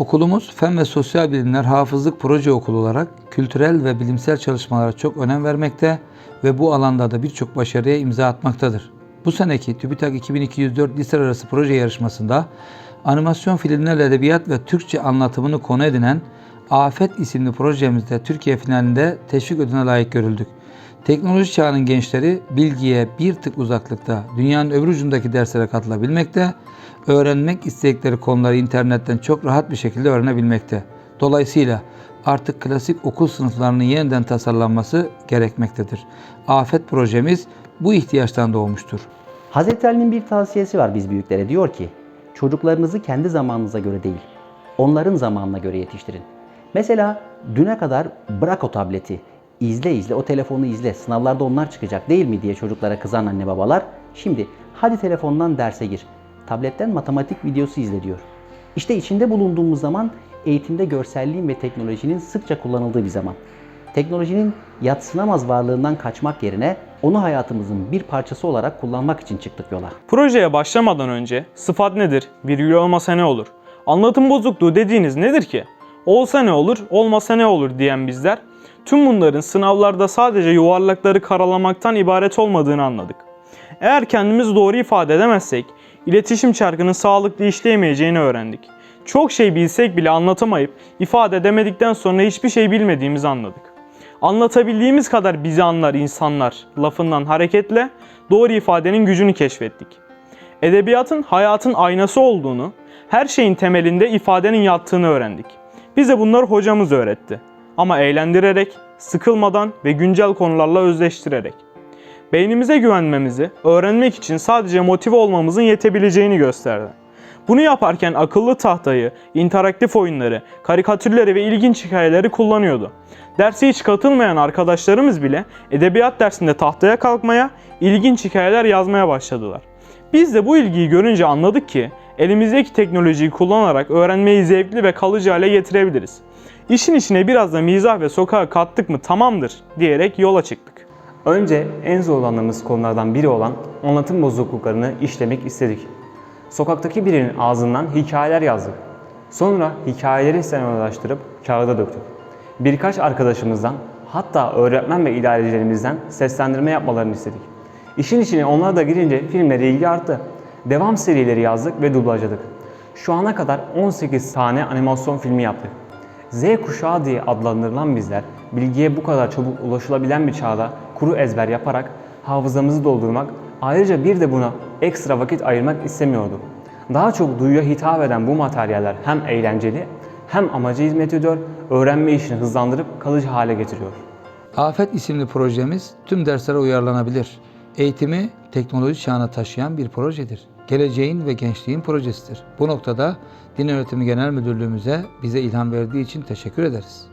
Okulumuz Fen ve Sosyal Bilimler Hafızlık Proje Okulu olarak kültürel ve bilimsel çalışmalara çok önem vermekte ve bu alanda da birçok başarıya imza atmaktadır. Bu seneki TÜBİTAK 2204 liseler arası proje yarışmasında animasyon filmlerle edebiyat ve Türkçe anlatımını konu edinen Afet isimli projemizde Türkiye finalinde teşvik ödülüne layık görüldük. Teknoloji çağının gençleri bilgiye bir tık uzaklıkta, dünyanın öbür ucundaki derslere katılabilmekte, öğrenmek istedikleri konuları internetten çok rahat bir şekilde öğrenebilmekte. Dolayısıyla artık klasik okul sınıflarının yeniden tasarlanması gerekmektedir. Afet projemiz bu ihtiyaçtan doğmuştur. Hazreti Ali'nin bir tavsiyesi var biz büyüklere. Diyor ki, çocuklarınızı kendi zamanınıza göre değil, onların zamanına göre yetiştirin. Mesela düne kadar bırak o tableti, izle izle, o telefonu izle, sınavlarda onlar çıkacak değil mi diye çocuklara kızan anne babalar, şimdi hadi telefondan derse gir, tabletten matematik videosu izle diyor. İşte içinde bulunduğumuz zaman eğitimde görselliğin ve teknolojinin sıkça kullanıldığı bir zaman. Teknolojinin yatsınamaz varlığından kaçmak yerine onu hayatımızın bir parçası olarak kullanmak için çıktık yola. Projeye başlamadan önce sıfat nedir, virgül olmasa ne olur, anlatım bozukluğu dediğiniz nedir ki? Olsa ne olur, olmasa ne olur diyen bizler, tüm bunların sınavlarda sadece yuvarlakları karalamaktan ibaret olmadığını anladık. Eğer kendimizi doğru ifade edemezsek, iletişim çarkının sağlıklı işleyemeyeceğini öğrendik. Çok şey bilsek bile anlatamayıp ifade edemedikten sonra hiçbir şey bilmediğimizi anladık. Anlatabildiğimiz kadar bizi anlar insanlar lafından hareketle doğru ifadenin gücünü keşfettik. Edebiyatın hayatın aynası olduğunu, her şeyin temelinde ifadenin yattığını öğrendik. Bize bunları hocamız öğretti. Ama eğlendirerek, sıkılmadan ve güncel konularla özleştirerek. Beynimize güvenmemizi, öğrenmek için sadece motive olmamızın yetebileceğini gösterdi. Bunu yaparken akıllı tahtayı, interaktif oyunları, karikatürleri ve ilginç hikayeleri kullanıyordu. Derse hiç katılmayan arkadaşlarımız bile edebiyat dersinde tahtaya kalkmaya, ilginç hikayeler yazmaya başladılar. Biz de bu ilgiyi görünce anladık ki elimizdeki teknolojiyi kullanarak öğrenmeyi zevkli ve kalıcı hale getirebiliriz. İşin içine biraz da mizah ve sokağa kattık mı tamamdır diyerek yola çıktık. Önce en zorlandığımız konulardan biri olan anlatım bozukluklarını işlemek istedik. Sokaktaki birinin ağzından hikayeler yazdık. Sonra hikayeleri senaryolaştırıp kağıda döktük. Birkaç arkadaşımızdan hatta öğretmen ve idarecilerimizden seslendirme yapmalarını istedik. İşin içine onlar da girince filmlere ilgi arttı. Devam serileri yazdık ve dublajladık. Şu ana kadar 18 tane animasyon filmi yaptık. Z kuşağı diye adlandırılan bizler bilgiye bu kadar çabuk ulaşılabilen bir çağda kuru ezber yaparak hafızamızı doldurmak ayrıca bir de buna ekstra vakit ayırmak istemiyordu. Daha çok duyuya hitap eden bu materyaller hem eğlenceli hem amaca hizmet ediyor, öğrenme işini hızlandırıp kalıcı hale getiriyor. Afet isimli projemiz tüm derslere uyarlanabilir. Eğitimi teknoloji çağına taşıyan bir projedir. Geleceğin ve gençliğin projesidir. Bu noktada Din Öğretimi Genel Müdürlüğümüze bize ilham verdiği için teşekkür ederiz.